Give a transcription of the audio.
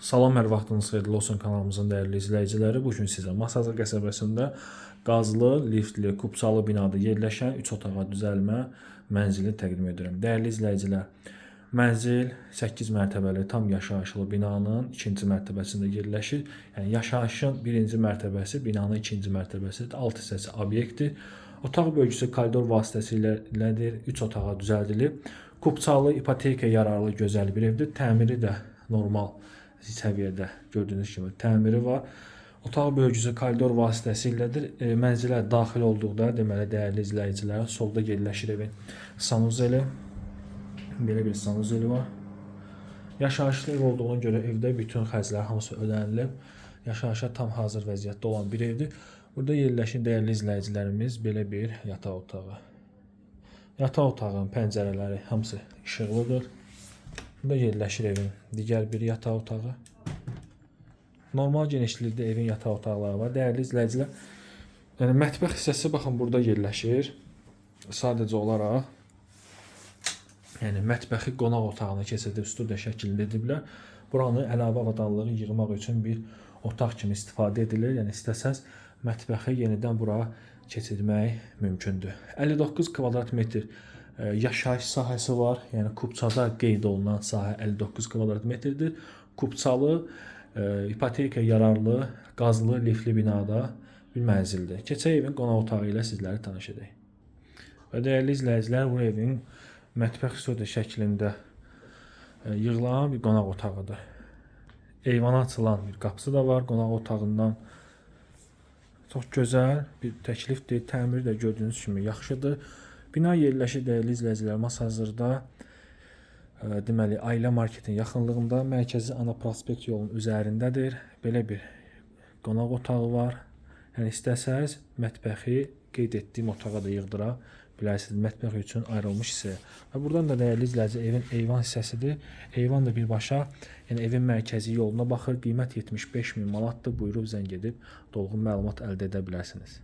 Salam, hər vaxtınız xeyirli olsun kanalımızın dəyərli izləyiciləri. Bu gün sizə Masazır qəsəbəsində qazlı, liftli, kubçalı binada yerləşən 3 otağa düzəlmə mənzili təqdim edirəm. Dəyərli izləyicilər, mənzil 8 mərtəbəli tam yaşayışlı binanın 2-ci mərtəbəsində yerləşir. Yəni yaşayışın 1-ci mərtəbəsi, binanın 2-ci mərtəbəsidir. Alt hissəsi obyektdir. Otaq bölgüsü koridor vasitəsilədir. 3 otağa düzəldilib. Kubçalı, ipoteka yararlı gözəl bir evdir. Təmiri də normal səviyyədə gördüyünüz kimi təmiri var. Otaq bölgüsü koridor vasitəsilədir. E, mənzilə daxil olduqda, deməli dəyərli izləyicilər, solda yerləşir evin sanuzeli. Belə bir sanuzeli var. Yaşayışlı ev olduğuna görə evdə bütün xərclər hamısı ödənilib. Yaşayışa tam hazır vəziyyətdə olan bir evdir. Burada yerləşir dəyərli izləyicilərimiz belə bir yataq otağı. Yataq otağının pəncərələri hamısı işıqlıdır. Burada yerləşir evin digər bir yataq otağı. Normal genişlikdə evin yataq otaqları var. Dəyərli izləyicilər, yəni mətbəx hissəsi baxın burada yerləşir. Sadəcə olaraq yəni mətbəxi qonaq otağına keçirdib studiya şəklində ediblər. Buranı əlavə avadanlığı yığmaq üçün bir otaq kimi istifadə edilir. Yəni istəsəz mətbəxi yenidən bura keçirmək mümkündür. 59 kvadrat metr yaşayış sahəsi var. Yəni kubçada qeyd olunan sahə 59 kvadrat metrdir. Kubçalı, e, ipoteka yararlı, qazlı, lifli binada bir mənzildir. Keçək evin qonaq otağı ilə sizləri tanış edək. Və dəyərli izləyicilər, bu evin mətbəx studiya şəklində e, yığılan bir qonaq otağıdır. Eyvana açılan bir qapısı da var qonaq otağından. Çox gözəl bir təklifdir. Təmiri də gördüyünüz kimi yaxşıdır. Bina yerləşir dəyərli izləyicilər Masazırda. e, Deməli, Ailə Marketin yaxınlığında mərkəzi ana prospekt yolunun üzərindədir. Belə bir qonaq otağı var. Yəni istəsəz mətbəxi qeyd etdiyim otağa da yığdıra bilərsiniz. Mətbəx üçün ayrılmış hissə. Və buradan da dəyərli izləyici evin eyvan hissəsidir. Eyvan da birbaşa, yəni evin mərkəzi yoluna baxır. Qiymət 75 min manatdır. Buyurub zəng edib dolğun məlumat əldə edə bilərsiniz.